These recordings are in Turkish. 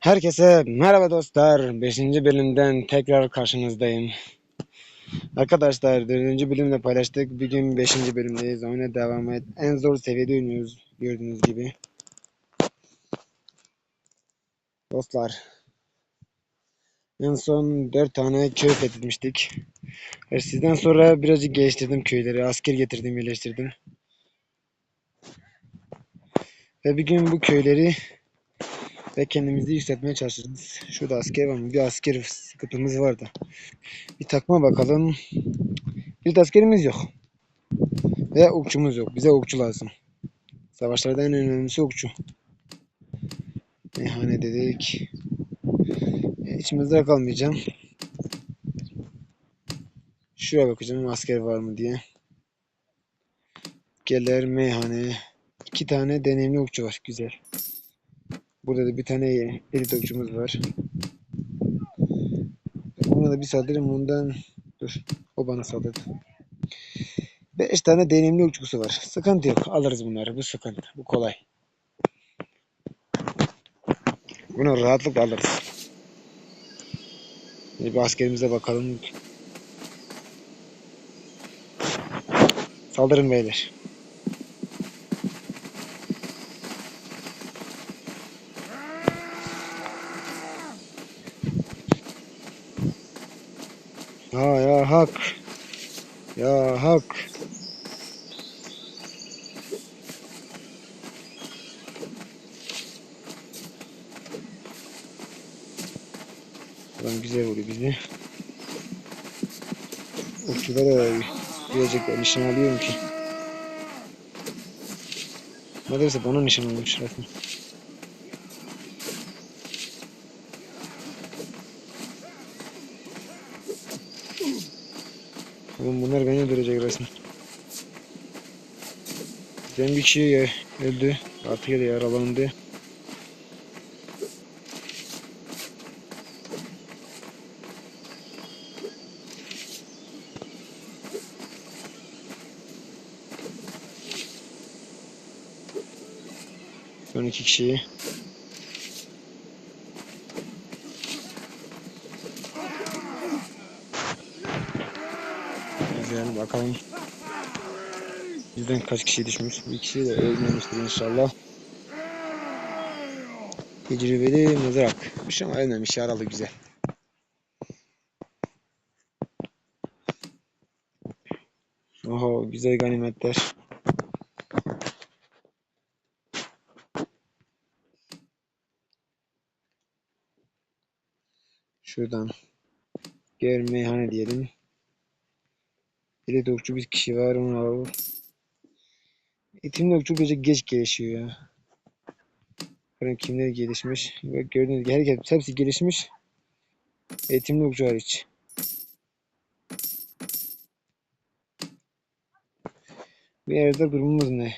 Herkese merhaba dostlar. 5. bölümden tekrar karşınızdayım. Arkadaşlar 4. bölümde paylaştık. Bugün 5. bölümdeyiz. Oyuna devam et. En zor seviyede oynuyoruz. Gördüğünüz gibi. Dostlar. En son 4 tane köy fethetmiştik. E, Sizden sonra birazcık geliştirdim köyleri. Asker getirdim, birleştirdim. Ve bir gün bu köyleri ve kendimizi yükseltmeye çalışacağız. Şurada asker var mı? Bir asker sıkıntımız vardı. Bir takma bakalım. Bir askerimiz yok. Ve okçumuz yok. Bize okçu lazım. Savaşlarda en önemlisi okçu. Meyhane dedik. E, Hiç mızrak almayacağım. Şuraya bakacağım asker var mı diye. Gelir meyhane. İki tane deneyimli okçu var. Güzel. Burada da bir tane okçumuz var. Ona da bir saldırım ondan. Dur. O bana saldırdı. Beş tane deneyimli okçusu var. Sıkıntı yok. Alırız bunları. Bu sıkıntı. Bu kolay. Bunu rahatlıkla alırız. Bir askerimize bakalım. Saldırın beyler. Ha ya hak. Ya hak. Adam güzel vuruyor bizi. Okçulara birazcık nişan alıyorum ki. Neredeyse bana nişan almış resmen. Oğlum bunlar beni öldürecek resmen. Bizden bir kişi ya- öldü. Artık da yaralandı. Son iki kişiyi. Güzel bakalım. Bizden kaç kişi düşmüş? Bir kişi de ölmemiştir inşallah. Tecrübeli mızrakmış ama ölmemiş yaralı güzel. Oho güzel ganimetler. Şuradan gel meyhane diyelim. De okçu bir kişi var onu alalım. Eğitimli okçu birazcık geç gelişiyor ya. Bakın kimler gelişmiş. Bak gördüğünüz gibi herkes hepsi gelişmiş. Eğitimli okçu hariç. Bir yerde durumumuz ne?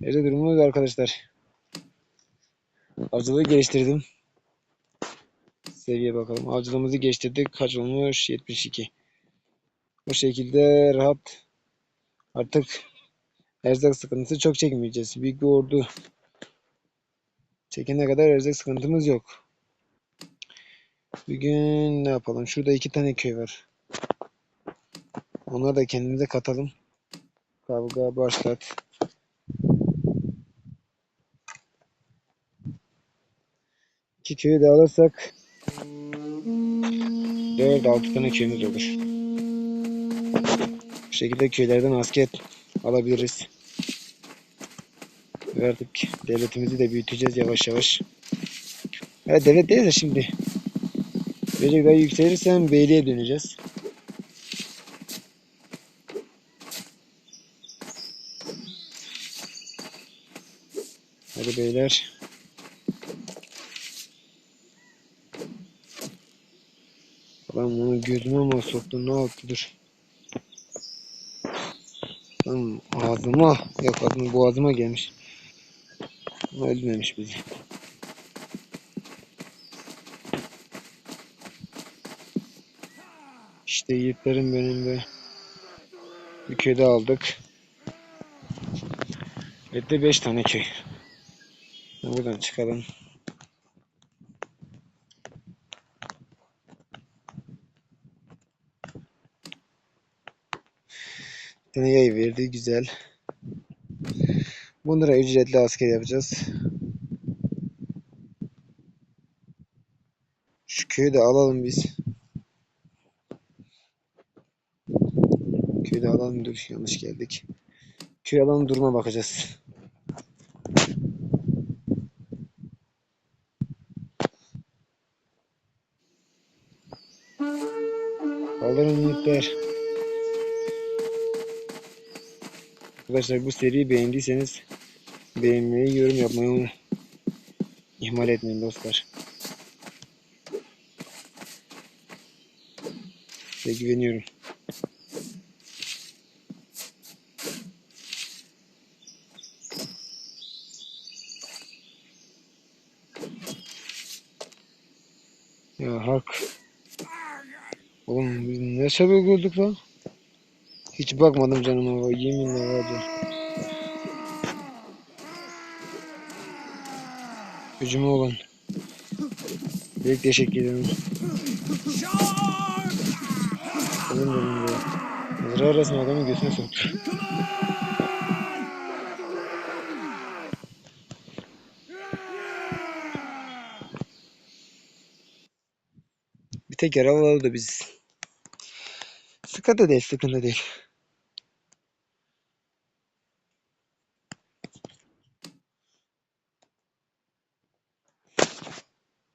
Yerde durumumuz arkadaşlar. Avcılığı geliştirdim. Seviye bakalım. Avcılığımızı geliştirdik. Kaç olmuş? 72. Bu şekilde rahat artık erzak sıkıntısı çok çekmeyeceğiz. Büyük bir ordu çekene kadar erzak sıkıntımız yok. Bugün ne yapalım? Şurada iki tane köy var. Onları da kendimize katalım. Kavga başlat. İki köyü de alırsak 4-6 tane köyümüz olur. Bu şekilde köylerden asker alabiliriz. Ve artık devletimizi de büyüteceğiz yavaş yavaş. Ya devlet değil de şimdi. Birazcık daha yükselirsem beyliğe döneceğiz. Hadi beyler. Lan bunu gözüme mi soktu ne yaptı dur. Lan ağzıma yok ağzıma boğazıma gelmiş. Ama öldürmemiş bizi. İşte yiğitlerim benim be. Bir köyde aldık. Ve de 5 tane köy. Buradan çıkalım. Tane yay verdi. Güzel. Bunlara ücretli asker yapacağız. Şu köyü de alalım biz. Köyü de alalım. Dur yanlış geldik. Köy alalım duruma bakacağız. Kaldırın yiğitler. Arkadaşlar bu seriyi beğendiyseniz beğenmeyi, yorum yapmayı ihmal etmeyin dostlar. Size güveniyorum. Ya hak. Oğlum biz ne sebep öldük lan? Hiç bakmadım canıma bak yeminle vardı. Gücüme olan. Büyük teşekkür ederim. Oğlum benim de. Mızrağı arasına adamın götüne soktu. Bir tek yaralı aldı biz. Sıkıntı değil, sıkıntı değil.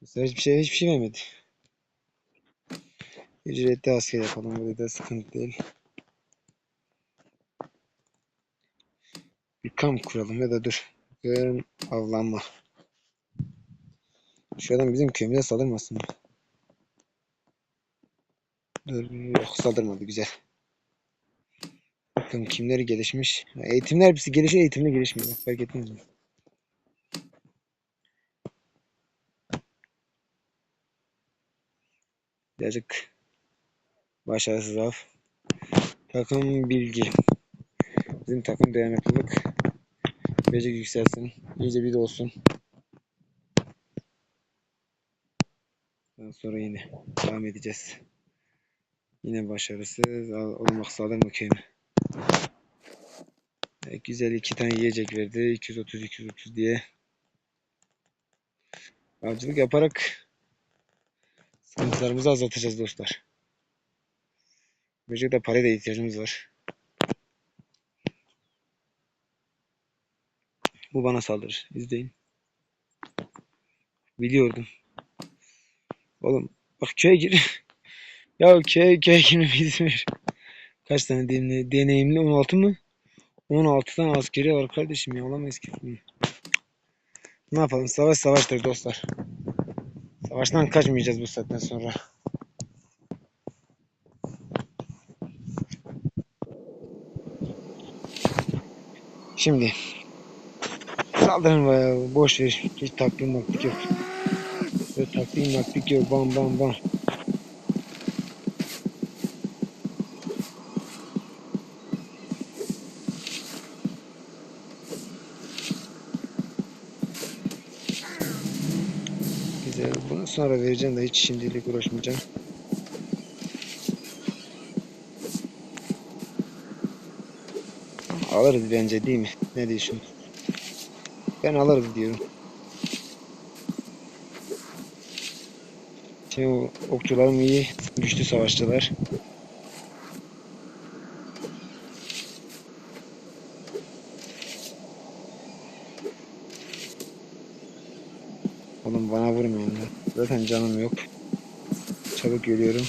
Mesela hiçbir şey, hiçbir şey vermedi. Ücretli asker yapalım, burada da sıkıntı değil. Bir kamp kuralım ya da dur. Yarın avlanma. Şu adam bizim köyümüze saldırmasın mı? Dur, yok saldırmadı, güzel. Bakın kimleri gelişmiş. Eğitimler hepsi gelişiyor, eğitimde gelişmiyor. Fark ettiniz mi? Birazcık başarısız av. Takım bilgi. Bizim takım dayanıklılık. Becek yükselsin. İyice bir de olsun. Daha sonra yine devam edeceğiz. Yine başarısız olmak sağlam köyüme. Evet, güzel iki tane yiyecek verdi. 230 230 diye. Avcılık yaparak sıkıntılarımızı azaltacağız dostlar. Böylece de paraya da ihtiyacımız var. Bu bana saldırır. İzleyin. Biliyordum. Oğlum bak köye gir. ya köye girmem izin ver. Kaç tane deneyimli, deneyimli 16 mı? 16 tane askeri var kardeşim ya olamayız ki. Ne yapalım savaş savaştır dostlar. Savaştan kaçmayacağız bu saatten sonra. Şimdi saldırın bayağı boş ver. Hiç taklim maktik yok. Böyle taklim maktik yok. Bam bam bam. Sonra vereceğim de hiç şimdilik uğraşmayacağım. Alırız bence değil mi? Ne diyorsun? Ben alırız diyorum. Şimdi okçularım iyi, güçlü savaşçılar. Oğlum bana vurmayın. Zaten canım yok. Çabuk görüyorum.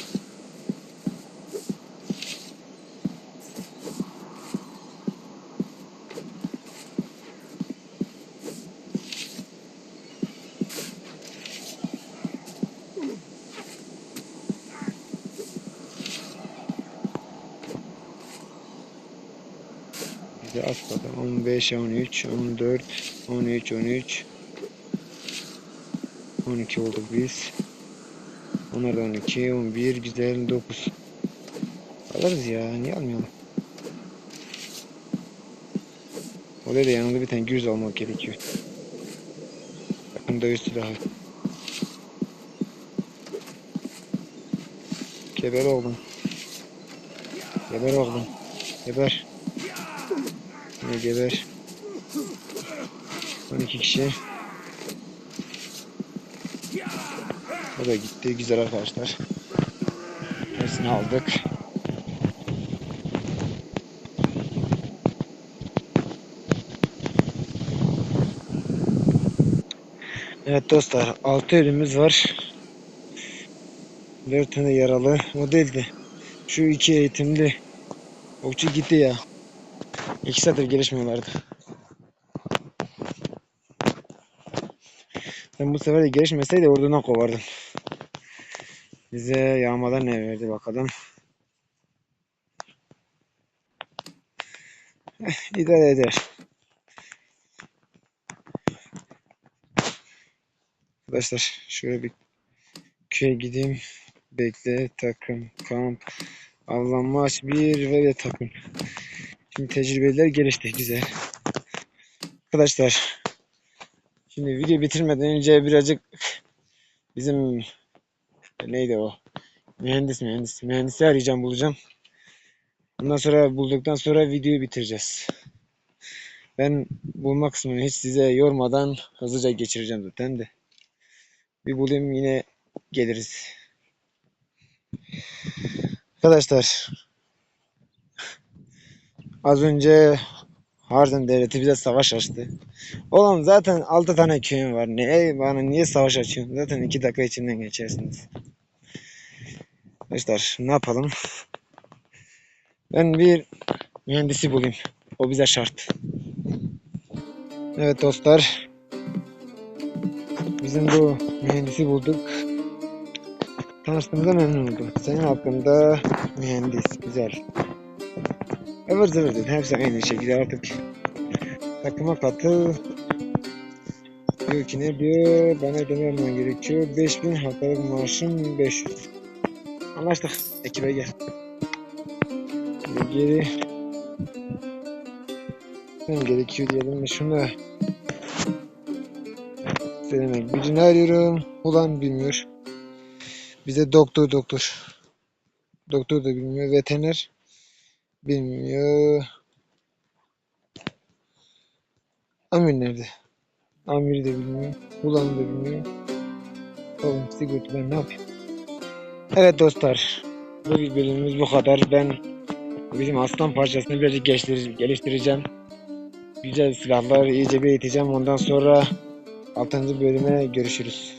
Bize atladı. 15, 13, 14, 13, 13. 12 olduk biz. Onlar da 12, 11, güzel 9. Alırız ya, niye almayalım? Oraya da yanında bir tane güz almak gerekiyor. Bakın dövüş silahı. Geber oğlum. Geber oğlum. Geber. Ne geber. 12 kişi. O da gitti. Güzel arkadaşlar. Hepsini aldık. Evet dostlar 6 ölümümüz var. 4 tane yaralı. O değildi. Şu iki eğitimli okçu gitti ya. İki saattir gelişmiyorlardı. Ben bu sefer de gelişmeseydi oradan kovardım. Bize yağmadan ne verdi bakalım. Eh, eder. Arkadaşlar şöyle bir köye gideyim. Bekle takım kamp avlanma aç bir ve de takım. Şimdi tecrübeler gelişti güzel. Arkadaşlar şimdi video bitirmeden önce birazcık bizim neydi o mühendis mühendis mühendisi arayacağım bulacağım. Ondan sonra bulduktan sonra videoyu bitireceğiz. Ben bulma kısmını hiç size yormadan hızlıca geçireceğim zaten de. Bir bulayım yine geliriz. Arkadaşlar az önce Harden devleti bize savaş açtı. Oğlum zaten 6 tane köyüm var. Ne bana niye savaş açıyorsun? Zaten 2 dakika içinden geçersiniz. Arkadaşlar ne yapalım? Ben bir mühendisi bulayım. O bize şart. Evet dostlar. Bizim bu mühendisi bulduk. Tanıştığımıza memnun oldum. Senin hakkında mühendis. Güzel. Ivır zıvır dedi. Hepsi aynı şekilde artık takıma katıl. Diyor ki ne diyor? Bana ödeme yapman gerekiyor. 5000 haftalık maaşım 500. Anlaştık. Ekibe gel. Şimdi geri ben gerekiyor diyelim ve şunu söylemek birini arıyorum. Ulan bilmiyor. Bize doktor doktor. Doktor da bilmiyor. Veteriner bilmiyor. Amir nerede? Amiri de bilmiyor. Ulan da bilmiyor. Oğlum sigorta ben ne yapayım? Evet dostlar. Bu bir bölümümüz bu kadar. Ben bizim aslan parçasını birazcık geliştir- geliştireceğim. Güzel silahlar iyice bir eğiteceğim. Ondan sonra 6. bölüme görüşürüz.